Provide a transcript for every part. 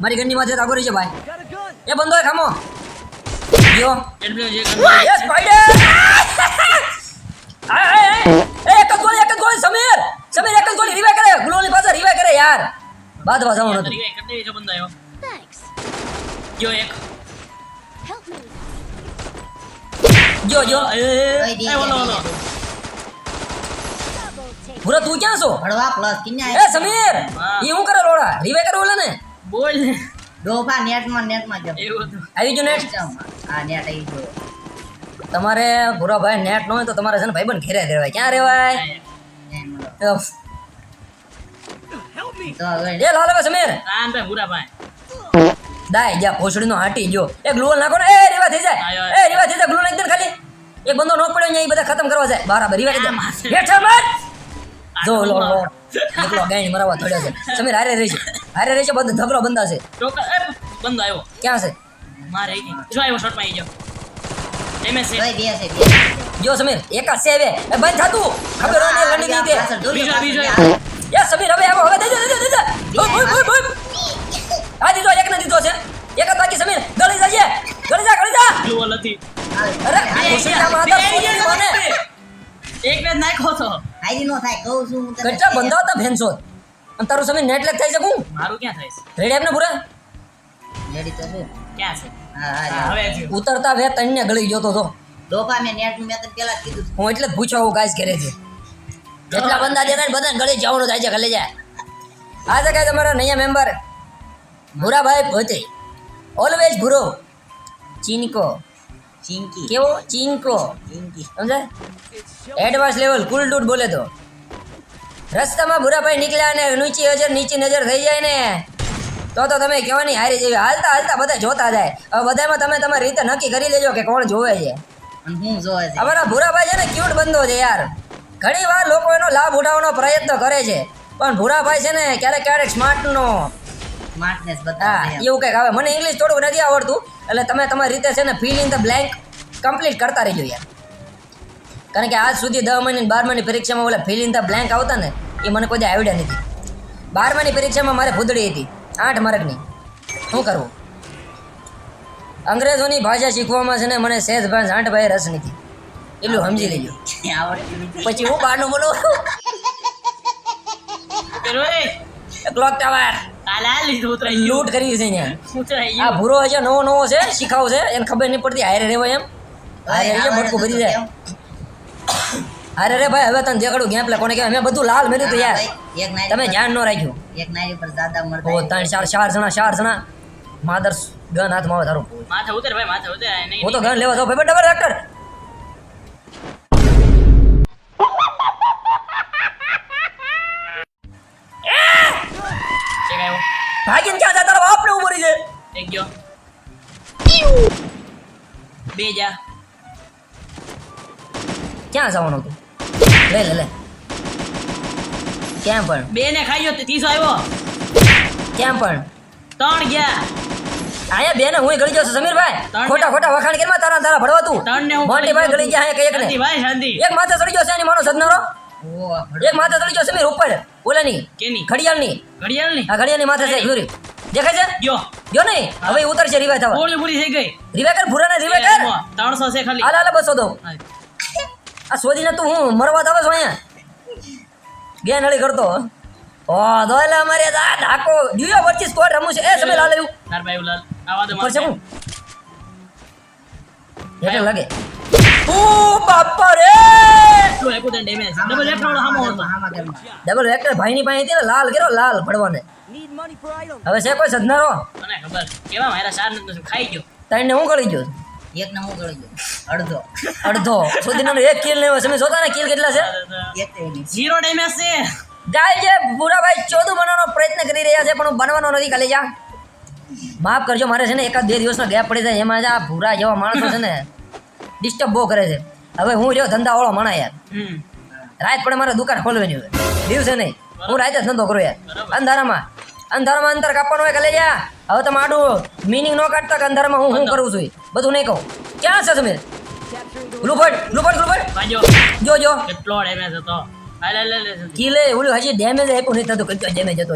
મારી ગનની માથે આગો રહી છે ભાઈ. એ બંધો હે ખામો. ગયો એ સ્પાઈડર. એ એક જ ગોળી એક જ ગોળી સમીર. સમીર એક જ ગોળી રિવાઈ કરે. ગ્લોની પાસે રિવાઈ કરે યાર. બાદ આવ્યો ગયો એક. એ, એ, ઓલો ઓલો દી. Double take. ભૂરા તું ક્યાં છો? પ્લસ એ સમીર હા. ઈ હું કરે લોડા રિવાઈ કરે ઓલા ને બોલ ડોફા નેટમાં નેટમાં જો એવું આવી જો નેટ? હા નેટ આવી જો તમારે ભૂરા ભાઈ નેટ ન હોય તો તમારે છે ને ભાઈબંધ ઘેરે રહેવાય. ક્યાં રહેવાય? એ લાલ હવે સમીર. રામ ભાઈ ભૂરા ભાઈ દાય જા ભોસડીનો હાટી જો. એક ગ્લુઅલ નાખો ને. એ રીવા થઈ જાય. એ રીવા થઈ જાય ગ્લુ નાખી દે ખાલી. એક બંદો નો પડ્યો અહીંયા એ બધા ખતમ કરવા જાય. બરાબર રીવા થઈ હેઠા મત જો લો. લો એકલો મરાવા થોડ્યો છે. સમીર હારે રહી હારે રહી બધો ધબરો બંધા છે ટોકર આવ્યો. ક્યાં છે? મારે એક જો આવ્યો શોર્ટમાં આવી જાવ એમએસ તોય બે છે બે. છે. જો સમીર એક જ એ બંધ થાતું. ખબર હોય ને લડી ગઈ તે. પાછળ જોઈ લો, બીજો, બીજો. ત્યાં. સમીર હવે આવો હવે દે દે દે દે દે બોલ બોલ બોલ બોલ આ દીધો એક ને દીધો છે. એક બાકી સમીર. ગળી જજે. ગળી જા ગળી જા. ગ્લુઅલ હતી અરે હાલે, ભોસડીના માથા ફૂટી મને એક ને નાખ્યો તો. હાઈલી નો થાય કહું છું હું તને. કેટલા બંધા હતા ભેંસો અને તારું સમય નેટ લેક થઈ શકું મારું ક્યાં થાય છે? રેડી આપને પૂરા? રેડી તો છે. ક્યાં છે? હા હા હા, હવે થયું. ઉતરતા બે તણને ગળી ગયો તો તો. ડોફા મેં નેટ મેં તને પેલા જ કીધું હતું. હું એટલે જ હું ગાઈસ કરે છે જેટલા બંદા દેતા ને બધા ગળી જવાનું થાય છે ગલે જાય. આ છે કાંઈ તમારા નયા મેમ્બર ભૂરાભાઈ ભોતે. ઓલવેઝ ભૂરો. ચીનકો. ચીંકી. કેવો? ચિંકો. ચીંકી. સમજે એડવાન્સ લેવલ કુલ ડૂટ બોલે તો. રસ્તામાં ભૂરાભાઈ નીકળ્યા અને નીચી નજર નીચી નજર થઈ જાય ને. તો તો તમે કહેવાની હારી જેવી. હાલતા હાલતા બધા જોતા જાય. હવે બધામાં તમે તમારી રીતે નક્કી કરી લેજો કે કોણ જોવે છે. હું જોવે છે. અમારા ભૂરાભાઈ છે ને ક્યુટ બંધો છે યાર. ઘણી વાર લોકો એનો લાભ ઉઠાવવાનો પ્રયત્ન કરે છે. પણ ભૂરાભાઈ છે ને ક્યારેક ક્યારેક સ્માર્ટનો સ્માર્ટનેસ બતાવે એવું કંઈક આવે. મને ઇંગ્લિશ થોડુંક નથી આવડતું એટલે તમે તમારી રીતે છે ને fill in the blank complete કરતા રહેજો યાર. કારણ કે આજ સુધી દસ મહિને બાર મહિની પરીક્ષામાં ઓલા ફિલ ઇન ધ બ્લેન્ક આવતા ને એ મને કોઈ આવડ્યા નથી. બારમાની પરીક્ષામાં મારે ફૂદડી હતી આઠ માર્કની શું કરવું? અંગ્રેજોની ભાષા શીખવામાં છે ને મને શેજભાજ આઠ ભાઈ રસ નથી. એટલું સમજી લેજો. પછી હું બહારનું બોલું? ક્લોક ટાવર કાલે લીધું ઉતરાઈ ગયું લૂંટ કરી છે અહીંયા. આ ભૂરો હજી નવો નવો છે શીખાવ છે એને ખબર નહીં પડતી હારે રેવાય એમ. હારે રે ભટકું ભરી જાય. હારે રે ભાઈ હવે તને દેખાડું ગેમ કોને કે મેં બધું લાલ મેર્યું હતું યાર. તમે ધ્યાન ન રાખ્યું એક નાઈટ પર જ્યાદા ઓ ત્રણ ચાર ચાર જણા ચાર જણા. માધર ગન હાથમાં આવે તારું. માથે ઉતર ભાઈ માથે ઉતર. હું તો ગન લેવા જાઉં. ભાઈ ડબલ વેક્ટર એક આવ્યો ભાગીને ક્યાં જા? તારા બાપને ઊભો રહી છે એક ગયો. બે જા. ક્યાં જવાનું હતું લે લે લે. કેમ પણ? બે ને ખાઈ ગયો ત્રીસો આવ્યો. ક્યાં પણ? ત્રણ ગયા. અહીંયા બેને હું ગળી જશે સમીરભાઈ. ત્રણ ખોટા ખોટા વખાણ કેમ તારા તારા ભરવા તું? ત્રણ ને હું ભાઈ ગળી ગયા અહીંયા કે એકને ભાઈ શાંતિ. એક માથે ચડી ગયો છે એની માનો સદનારો ઓ એક માથે ચડી ગયો સમીર ઉપર. ઓલાની કેની? ઘડિયાળની. ઘડિયાળની આ ઘડિયાળની માથે છે ફ્યુરી દેખાય છે? ગયો ગયો નહીં. હવે ઉતરશે રિવાય થવા. પૂરી પૂરી થઈ ગઈ. રિવાય કર ભૂરાને રિવાય કર. ત્રણસો છે ખાલી. હાલ હાલ બસો દો. હા. આ શોધીને તું હું મરવા આવે છો અહીંયા? ગેન હળી કરતો ઓ દો એટલે અમારે આ ડાકો ડ્યુયો વચ્ચે સ્કોર રમું છે. એ સમય લાલ આવ્યું. તાર ભાઈ લાલ આવા દે ઉપર છે હું. લાગે. ઓ બાપા રે આપ્યું તને વાળો હામા. ડબલ વેક્ટર ભાઈની પાસે હતી ને લાલ કેરો લાલ પડવાને હવે છે કોઈ સદનારો મને ખબર. કેવા મારા સાર નથી ખાઈ ગયો? તઈને હું કરી ગયો? એક ને હું ગળી ગયો? અડધો. અડધો. સુધીનો એક કિલ લેવો તમે જોતા ને કિલ કેટલા છે? એક ઝીરો ડેમેજ છે. ગાય જે ભૂરાભાઈ ચોદું બનવાનો પ્રયત્ન કરી રહ્યા છે પણ હું બનવાનો નથી ખાલી જા માફ કરજો મારે છે ને એકાદ બે દિવસનો ગેપ પડી જાય. એમાં જ આ ભૂરા જેવા માણસો છે ને ડિસ્ટર્બ બહુ કરે છે. હવે હું રહ્યો ધંધાવાળો માણા યાર. હમ. રાત પડે મારે દુકાન ખોલવાની હોય. દિવસે નહીં. હું રાતે જ ધંધો કરું યાર. અંધારામાં. અંધારામાં અંતર કાપવાનું હોય કલે જા. હવે તમે આડું મિનિંગ ન કાઢતા કે અંધારામાં હું શું કરું છું બધું નહીં કહું. ક્યાં છે તમે ગ્લુફટ ગ્લુફટ ગ્લુફટ જો જો. કેટલો ડેમેજ હતો. લે લે લે જલ્દી. કિલે ઓલું હજી ડેમેજ આપ્યું નહીં થતું. કેટલો ડેમેજ હતો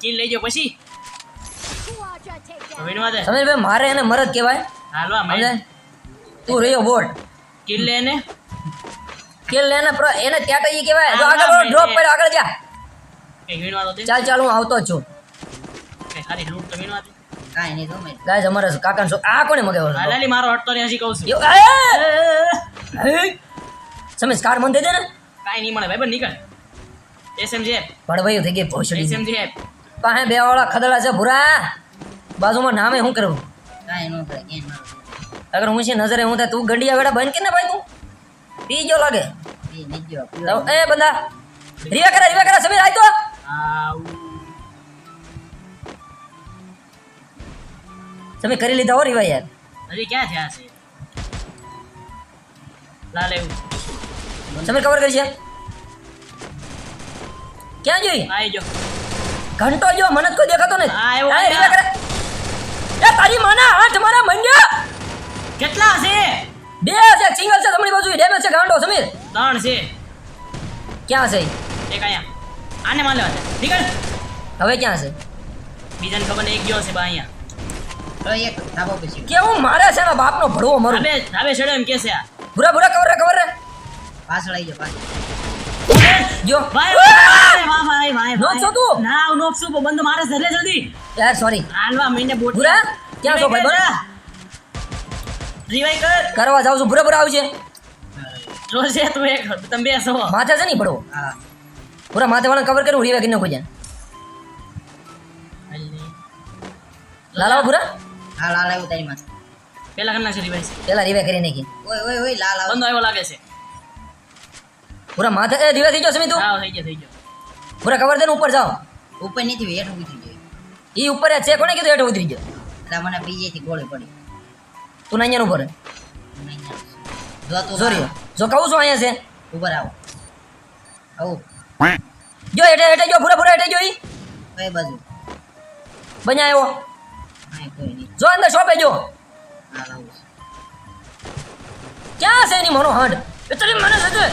કિલ લઈ જાઓ પછી. સમીર ભાઈ મારે એને મરદ કહેવાય. હાલવા તું રહ્યો બોટ કિલ લેને કિલ એને પ્રો એને ત્યાંટા ઈ કહેવાય. જો આગળ ડ્રોપ એ. પડ્યો આગળ જા. દે ચાલ ચાલ હું આવતો જ છું. કઈ ખાલી લૂંટ તો વિનવા દે. કાંઈ નહીં ગમે ગાઈસ અમારે કાકાનો છોકરો આ કોને મગાવ્યો લાલી મારો હટતો ને હજી કહું છું. યો, એ! એ! સમીર કાર મન દે દે ને? કાંઈ નહીં મળે ભાઈ નીકળ. એસએમજી ભડવાયું થઈ ગઈ ભોસડી. એસએમજી પાસે બે વાળા ખદડા છે ભૂરા. બાજુમાં નામે શું કરું અગર હું છે નજરે હું થાય તું ગંડિયા વેડા બંધ કે ને ભાઈ તું પી ગયો લાગે. એ બંદા રીવા કરે રીવા કરે સમીર આય તો તમે કરી લીધા હો રીવા યાર. હજી ક્યાં થયા છે? લાલ સમીર કવર કરી છે. ક્યાં જોઈ આઈ જો ઘંટો જો મને કોઈ દેખાતો ને આ રીવા કરે. એ તારી માના હાથ મારા મંડ્યા. કેટલા છે? બે છે સિંગલ છે તમારી બાજુ ડેમેજ છે ગાંડો સમીર ત્રણ છે. ક્યાં છે? એક અહીંયા. આને માર લેવા નીકળ. હવે ક્યાં છે? બીજાને ખબર એક ગયો છે બા અહીંયા. તો એક ધાબો પછી. કેવું મારે છે ને બાપનો ભડવો મરું? ધાબે ચડ્યો એમ કે છે આ. ભૂરા ભૂરા કવર રે કવર રે. પાછળ આવી જાઓ પાછળ. જો. ભાઈ વાહ ભાઈ ભાઈ નોક છો તું? ના નોક છું બંધ મારે જલ્દી જલ્દી. યાર સોરી હાલવા મહિને બોટ. ભૂરા ક્યાં છો ભાઈ બન રિવાઈ કર. કરવા જાવ છું. બરાબર આવશે જોશે તું એક તમે બેસો માથે છે નહીં ભડવો હા. પૂરા માથે વાળા કવર કર્યું રીવા કિન્નો કોઈ લાલા પૂરા. હા લાલ આવ્યું તારી માથે. પેલા કરના છે રિવાઈ પેલા રીવા કરી નાખી. ઓય ઓય ઓય લાલ આવ. બંધો આવ્યો લાગે છે. પૂરા માથે એ રીવા થઈ ગયો સમી તું હા થઈ ગયો થઈ ગયો. પૂરા કવર દે ને ઉપર જાઓ. ઉપર નથી હેઠ ઉતરી ગયો. ઈ ઉપર જ છે. કોને કીધું હેઠ ઉતરી ગયો? એટલે મને બીજેથી ગોળી પડી. તું ના અહીંયા ઉપર હું અહીંયા છું. જો તું સોરી જો કહું છું અહીંયા છે. ઉપર આવો આવું. જો હેઠે હેઠે જો ફૂરે ભૂરા એટલે જો કઈ બાજુ? બન્યા આવ્યો જો અંદર શોપે જો. ક્યાં છે એની મનો હંડ? એ મને છે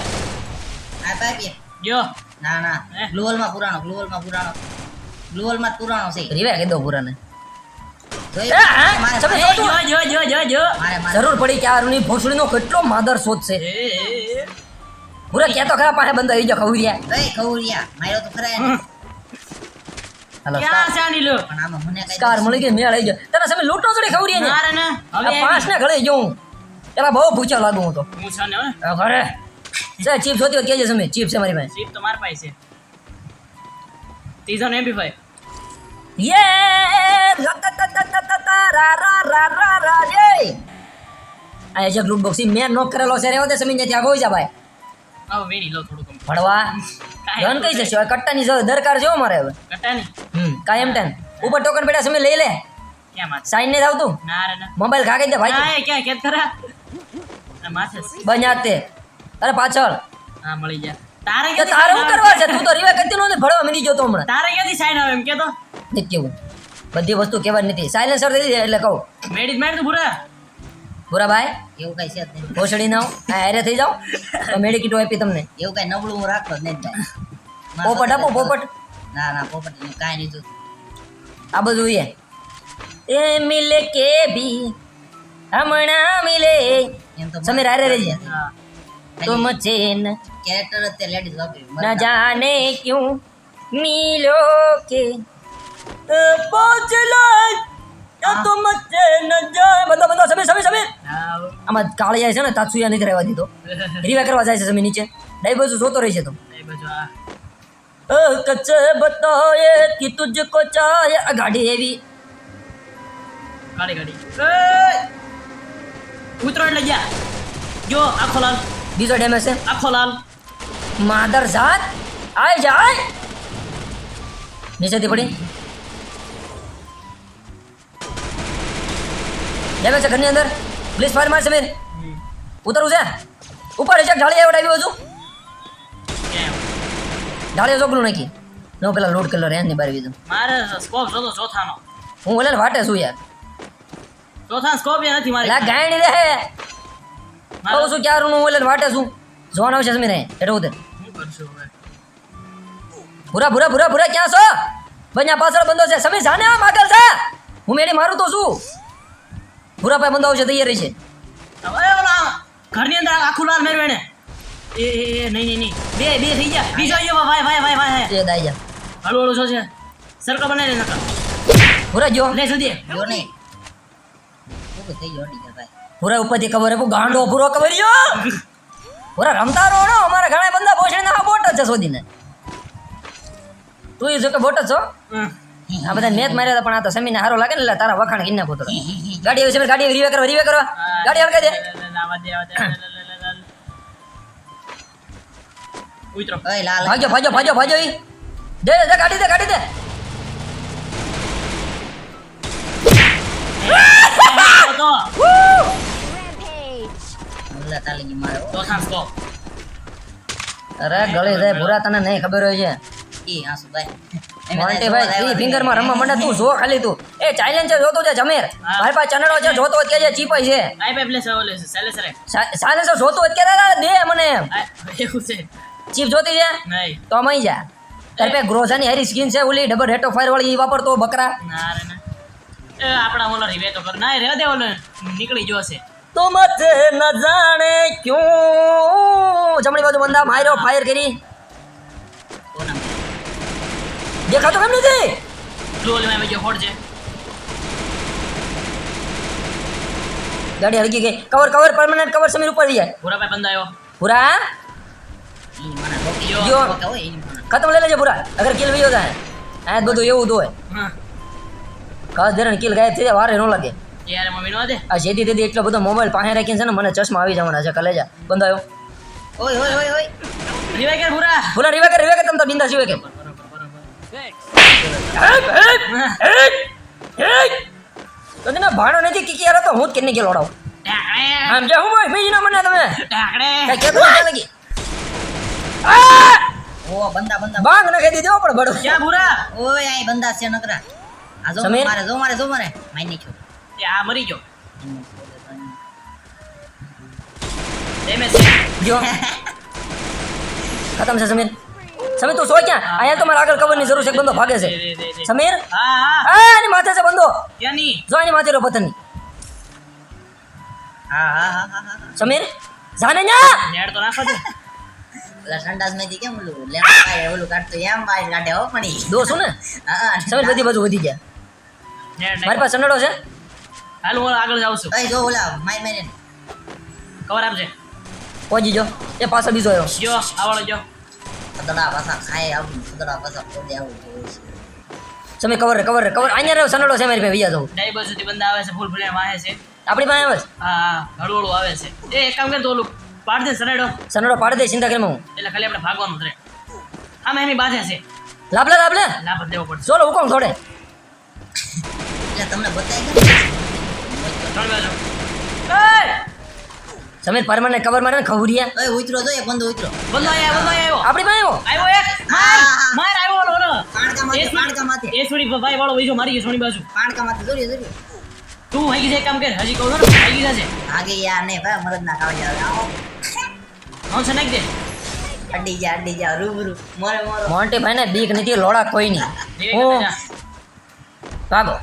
આ પાઇપ જો ના ના. હે? માં પુરાણો ગ્લુઅલમાં પુરાણો. ગ્લુઅલમાં માં પુરાણો છે. રીવે કહી દો જરૂર પડી કે આ રૂની ભોસડીનો કેટલો માદર શોધ છે. પૂરા ક્યાં તો ખરા પાસે બંધ આવી જાવ ખવરિયા એ ખવરિયા માર્યો તો ખરા એને. ક્યાં છે લો પણ આમાં મને કઈ સ્કાર મળી ગઈ મેળ આવી ગયો. તને સમય લૂંટો ચડી ખવરિયા ને મારે ને. હવે પાંચ ને ઘરે જઉં પેલા બહુ પૂછા લાગુ હું તો. હું છે ને ઘરે. છે ચિપ્સ હોતી કેજે ચિપ્સ છે મારી પાસે. સીપ તો માર પાસે છે. ત્રીસો ને એમપી ફાઈવ આ જે ગ્રુપ બોક્સિંગ મેં નોક કરેલો છે રેવો તે સમી ને ત્યાં ગોઈ જા ભાઈ. હવે વેણી લો થોડું ભણવા? ધન કઈ છે શું? કટ્ટાની જો દરકાર જો મારે હવે. કટા ની હમ કાયમ ટેન ઉપર ટોકન પડ્યા સમય લઈ લે. સાઈન ને આવતું ના રે ના. મોબાઈલ ખાગી દે ભાઈ. ના, ક્યાં ખરા? આ માથે છે. બન્યા તે. અરે પાછળ. હા મળી જા તારે તો તારે શું કરવા આવે? છે? તું તો રીવા કરતી નહોતી ભણવા મીડી જતો હમણાં. તારે ક્યાંથી સાઈન આવે એમ કે તો નથી કેવું. બધી વસ્તુ કહેવા નથી. સાયલેન્સર થઈ જાય એટલે કહું. મેડિસ માર તું ભૂરા. ભૂરા ભાઈ એવું કઈ છે ભોસડી ના આ હારે થઈ જાઓ. તો મેડિકિટો આપી તમને. એવું કઈ નબળું હું રાખતો જ નહીં પોપટ આપો પોપટ. ના ના પોપટ કાંઈ નહીં જોતું. આ બધું એ. એ મિલે કે ભી હમણાં મિલે. સમીર હારે રહી જાય તુમ ચેન કેરેક્ટર અત્યારે તે લેડીઝ વાપરી. ન જાને ક્યું મિલો કે પહોંચ લો તુમ ચેન જા બંધો બંધો સમીર સમીર સમીર. આમાં કાળિયા છે ને તાત્સુયા નથી રહેવા દીધો. રીવા કરવા જાય છે સમીર નીચે. ડાઈ બાજુ જોતો રહી છે તો. કચ્છે બતાયે કે તુજકો ચાહે. આ ગાડી એવી. ગાડી ગાડી! ઉતરો એટલે ગયા. જો આખો લાલ. બીજો ડેમેજ છે આખો લાલ. માદર જાત. આય જાય નીચેથી પડી. ડેમેજ છે ઘરની અંદર. પ્લીઝ ફાયર માર સમીર. ઉતરવું છે. ઉપર છે ઢાળી આવડ આવ્યું હજુ ઢાળી ચોકલું નાખી. નો પેલા લોડ કલર એની બાર બીજું મારે સ્કોપ જોતો ચોથાનો. હું ઓલે વાટે શું યાર. ચોથા સ્કોપ એ નથી મારી લા ગાયણી રે કહું છું ક્યારું હું ઓલે વાટે છું. જોવાનું આવશે સમીર એટલે ઉતર. ભૂરા ભૂરા ભૂરા ભૂરા ક્યાં છો? બન્યા પાછળ બંધો છે. સમીર જાને આમ આગળ છે. હું મેડી મારું તો શું ભૂરાભાઈ બંધો આવશે તૈયારી છે. રહી ઓલા ઘરની અંદર આખું લાલ મેળવે ને. એ એ નહીં નહીં નહીં. બે બે થઈ ગયા. બીજો આવ્યો ભાઈ ભાઈ ભાઈ ભાઈ એ દાઈ જા. હળુ હળુ છો છે? સરખો બનાવી લે નકર. ભૂરા જો લે સુધી જો નહીં. ઓકે થઈ ગયો અડી ભાઈ. ભૂરા ઉપરથી ખબર હે ગાંડો ભૂરો ખબર જો ભૂરા રમતા રહો નો અમારા ઘણા બંદા પોષણ ના બોટ જ છે શોધીને. તું એ જો કે બોટ જ છો. આ બધા મેચ માર્યા હતા પણ આ તો સમીને હારો લાગે ને તારા વખાણ ગીને પોતો ગાડી આવી છે ગાડી રીવે કરવા રીવે કરવા ગાડી હલકા દે. ભાજો ભાજો ભાજો ગાડી દે ગાડી દે. અરે ગળી જાય ભૂરા તને નહીં ખબર હોય છે. મોન્ટી ભાઈ થ્રી ફિંગરમાં રમવા મને તું જો ખાલી તું. એ ચાઇલેન્જર જોતો છે જમેર. મારી પાસે ચનડો છે જોતો કે છે ચીપાઈ છે. આઈ પે પ્લેસ ઓલે છે સેલે સરે. જોતો કે દે મને એવું છે. ચીપ જોતી છે? નહીં. તો અમે જા. તારે પાસે ગ્રોઝાની હેરી સ્કીન છે ઓલી ડબલ રેટો ફાયર વાળી ઈ વાપરતો બકરા. ના રે ના. એ આપણા ઓલો રીવે તો કર. ના રે દે ઓલો. નીકળી જો છે. તો મત ન જાણે ક્યું. જમણી બાજુ બંદા માર્યો ફાયર કરી કોના દેખાતો કેમ નથી બ્લુ ઓલે માં ગયો હોડ છે ગાડી હળગી ગઈ cover cover permanent cover Sameer ઉપર જાય ભૂરા ભાઈ બંધાયો પૂરા ઈ મને રોકી જો. જો રોકા હોય ઈ મને ખતમ લઈ લેજે પૂરા અગર કિલ વયો જાય આ જ બધું એવું જ હોય હા ખાસ ધરણ કિલ ગાયબ થઈ જાય વારે ન લાગે યાર મમ્મી નો દે આ જેથી તેથી એટલો બધો મોબાઈલ પાસે રાખીને છે ને મને ચશ્મા આવી જવાના છે કલેજા બંધાયો ઓય ઓય ઓય ઓય રીવે કે ભૂરા પૂરા રીવે કે રીવે કે તમે તો બિંદાસ રીવે કે તો તને ભાણો નથી કીકી યાર તો હું જ કેની કે લોડાવ આમ જે હું ભાઈ બીજી ના મને તમે. ઢાકણે કઈ કેતો લાગી. આ! ઓ બંદા બંદા. બાંગ નાખી દીધો પણ બડો ક્યાં ભૂરા? ઓય આય બંદા છે નકરા. આ જો મારે જો મારે જો મારે. માઈ નાખ્યો. એ આ મરી ગયો. ડેમેજ જો. ખતમ છે સમીર. સમીર તું સોય ક્યાં? અહીંયા તો મારે આગળ કવરની જરૂર છે એક બંદો ભાગે છે. સમીર? હા હા. આ એની માથે છે બંદો. જો એની માથે રહ્યો પતંગની હા હા હા હા હા. સમીર જાને ન્યા! નેડ તો નાખો દે ઓલા સંડાસ કેમ ઓલું લેમ્પ કાઢે ઓલું કાઢતો એમ બાય કાઢે હો પણ ઈ. ને? હા હા. સમીર બધી બાજુ વધી ગયા. મારી પાસે સંડળો છે. હાલ હું આગળ જાઉં છું. જો ઓલા મારી કવર આપજે. પહોંચી જો. એ પાછળ બીજો આવ્યો. જો આવડો જો. ખદડા પાછા ખાય આવું ખદડા પાછા પોતે આવું જોવું છે. સમીર કવર રે કવર રે કવર અહીંયા રહ્યો સનડો છે મારી પાસે વિયા જવું ડાઈ બાજુથી બંદા આવે છે ફૂલ ફૂલે વાહે છે. આપણી પાસે આવે છે? હા હા હળવું હળવું આવે છે. એ એક કામ કર તો ઓલું પાડ દે સનડો. સનડો પાડ દે ચિંતા કરે હું? એટલે ખાલી આપણે ભાગવાનું જ રહે. આમાં એમની બાધે છે. લાભ લે લાભ લે. લાભ જ દેવો પડશે. ચલો હુકમ થોડે. એટલે તમને બતાવી દઉં. ત્રણ બાજુ એ! સમીર પરમાનન્ટ કવર મારે ને ખવરિયા ઓય ઉતરો જો એક બંદો ઉતરો. બંદો આયા બંદો આવ્યો. આપણી પાસે આવ્યો? આવ્યો એક? માર. માર આવ્યો ઓલો ઓલો. પાણકા માથે, એ સોડી- પાણકા માથે. એ સોડી ભાઈ વાળો વઈજો મારી ગયો સોની બાજુ. પાણકા માથે જોરી જોરી તું ભાગી છે કામ કર. હજી કહું છું ને ભાગી જશે આગે યાર ને ભાઈ મરદ ના ખાવા જાવ આવો હું સનક દે. અડી જા અડી જા રૂબરૂ. મોરે મોરો. મોન્ટે ભાઈ ને બીક નથી લોડા કોઈ જા. ભાગો.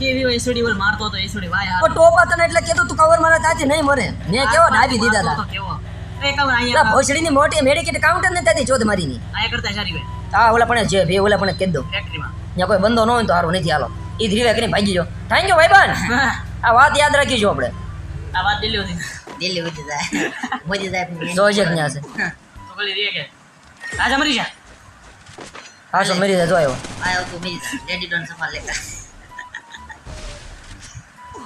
કેવી હોય બોલ મારતો હતો એસોડી વાય પણ ટોપા તને એટલે કીધું તું કવર મારે ત્યાંથી નહીં મરે. મેં કેવો ડાબી દીધા હતા કેવો? એ કામ અહીંયા ભોસડીની મોટી મેડિકેટ કાઉન્ટર ને ત્યાંથી ચોધ મારીની. આયા કરતા સારી હોય. હા ઓલા પણ છે બે ઓલા પણ કહી દો ફેક્ટરીમાં ત્યાં કોઈ બંધો ન હોય તો સારું નથી હાલો. એ ધીરે કરીને ભાગી જો થેન્ક યુ ભાઈબંધ. આ વાત યાદ રાખીશું આપણે. આ વાત દિલ્હી હતી દિલ્હી ઉઠી જાય. મોજી જાય જોજે જ છે તો ખાલી રે કે. આજા મરી જા. હા મરી જાય જો આવ્યો. આવ્યો તો મિલ રેડી ડોન સંભાળ લેતા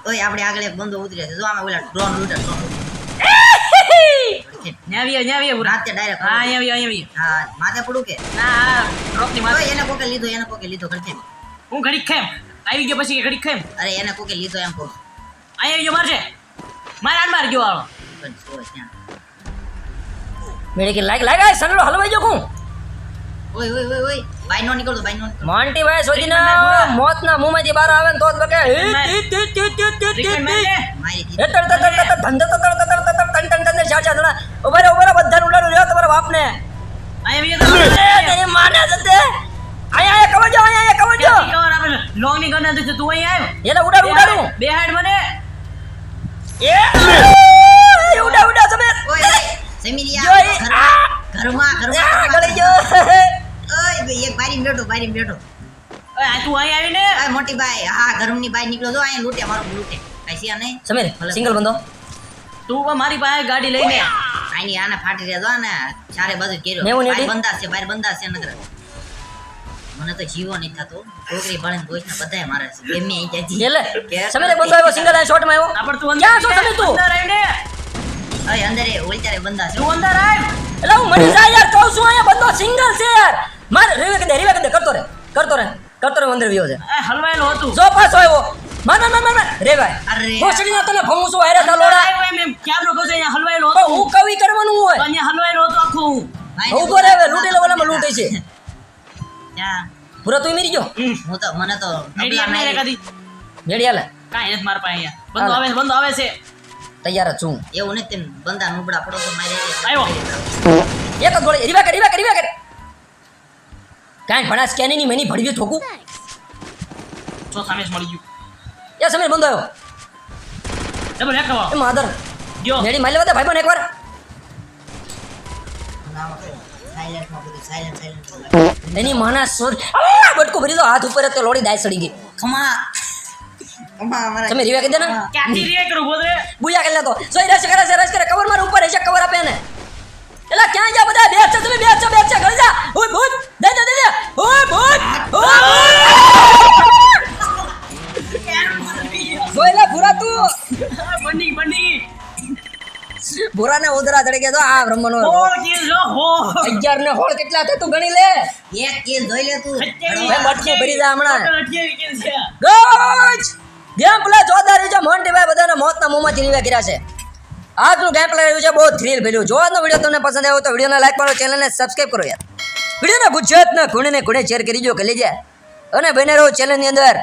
ઓય આપણે આગળ એક બંદો ઉતરે છે. જો આમાં ઓલા ડ્રોન લૂટે ડ્રોન ન્યાવીએ ન્યાવીએ રાતે ડાયરેક્ટ હા હા માથે પડું કે? ના માથે. એને કોકે લીધો એને કોકે લીધો કરજે હું ઘડીક ખાઈમ આવી ગયો પછી ઘડીક ખેમ. અરે એને કોકે લીધો એમ કહું અહીંયા આવી ગયો મારશે. માર આડ માર ગયો વાળો ત્યાં. મેડિકેટ લાગ લાગ સનડો હલવાઈ જો કું ઓય ઓય ઓય ઓય. બાઈ નો નીકળતો બાઈ મોત ના મુંહમાંથી બહાર આવે. ને તો બકે. એ તર તર તર તર ધંધો તો તર તર તર તન તન તન ચાર ચાર જણા ઊભા બધા ઉડાડું રહ્યો તમારા બાપ ને માને જતે આયા આયા કવજો આયા આયા કવજો લોંગની તું અહીં આવ્યો? એટલે ઉડાડું ઉડાડું. બે હેડ મને એ બાઈ નીકળો તો અહીંયા લૂટે મારો લૂટે કઈ છે નહીં સમીર સિંગલ બંધો. તું પણ મારી પાસે ગાડી લઈને આની આને ફાટી રહ્યા જો ને ચારે બાજુ કેરો નેવું બંધા છે બહાર બંધા છે નગર મને તો જીવો નહીં થતો. છોકરી ભણે ભોજ ને બધાય મારે છે. ગમે અહીં ક્યાંથી. એટલે સમીર બંધો આવ્યો સિંગલ આ શોટમાં આવ્યો. આપણ તું અંદર ક્યાં છો તમે તું? અંદર આવીને. અરે અંદર એ ઓલચારે બંધા છે. તું અંદર આવ. એટલે હું મરી જા યાર કહું છું અહીંયા બંધો સિંગલ છે યાર. માર રીવે કદે રીવે કદે કરતો રે કરતો રે. કરતો મંદિર અંદર વિયો છે. હલવાયેલું હતું. જો પાછો આવ્યો. માના ના ના ના ના. રે ભાઈ. અરે. ભોસડી ના તને ભમું છું તાલોડા આવ્યો એમ ક્યાં ક્યારનો કહું અહીંયા હલવાયેલું હતું? હું કવિ કરવાનું હોય. અહીંયા હલવાયેલું હતું આખું. ઊભો રે હવે લૂટેલો ઓલામાં લૂટે છે. પૂરો તું મરી ગયો? હું તો મને તો મેડિયા તબલા નહીં રે કદી મેડિયા લે કાઈ નથી માર પાસે અહીંયા. બંધો આવે છે બંધો આવે છે. તૈયાર જ છું. એવું નથી બંધા નુબડા પડો તો મારે આવ્યો. એક ગોળી. રીવા કર રીવા કર રીવા કર. કાંઈ ભણા સ્કેની ની મેની ભડવી ઠોકું. તો સામે મળી ગયું. એ સમીર બંધ આવ્યો ડબલ હેક કરવાનો. એ માધર ગયો. મેડી મારી લેવા દે ભાઈ બન એકવાર. એની માના સોર બટકો ભરી દો હાથ ઉપર તો લોડી દાય સડી ગઈ. ખમા તમે રીવા દે ને. ક્યાંથી રે કરું બોલ રે બુયા કરી લેતો. જોઈ રસ કરે છે રસ કરે. કવર માર ઉપર હશે કવર આપે ને એલા ક્યાં ગયા બધા? બેસ છે તમે બેસ છો બેસ છે ગળી જા ઓય ભૂત. દે દે દે દે. ઓય ભૂત ઓય ભૂરા તું. બની બની. ભૂરા ને ઉદરા ચડી ગયા તો આ કિલ જો હોળ. અગિયાર ને હોળ કેટલા થાય તું ગણી લે? એક કિલ જોઈ લે તું. મટકી ભરી જા હમણાં. છે. ગોચ ગેમ પ્લે જોરદાર રહ્યું છે. મોન્ટી ભાઈ બધાને મોતના મોમાં રીવા કર્યા છે. આજનું ગેમ પ્લે રહ્યું છે, બહુ થ્રીલ ભર્યું જો આજનો વીડિયો તમને પસંદ આવ્યો તો વિડીયોને લાઈક કરો ચેનલને સબસ્ક્રાઈબ કરો યાર. વિડીયોને ગુજરાતના ખૂણે ને ખૂણે શેર કરી જો કે લીજે અને બને રહો ચેનલની અંદર.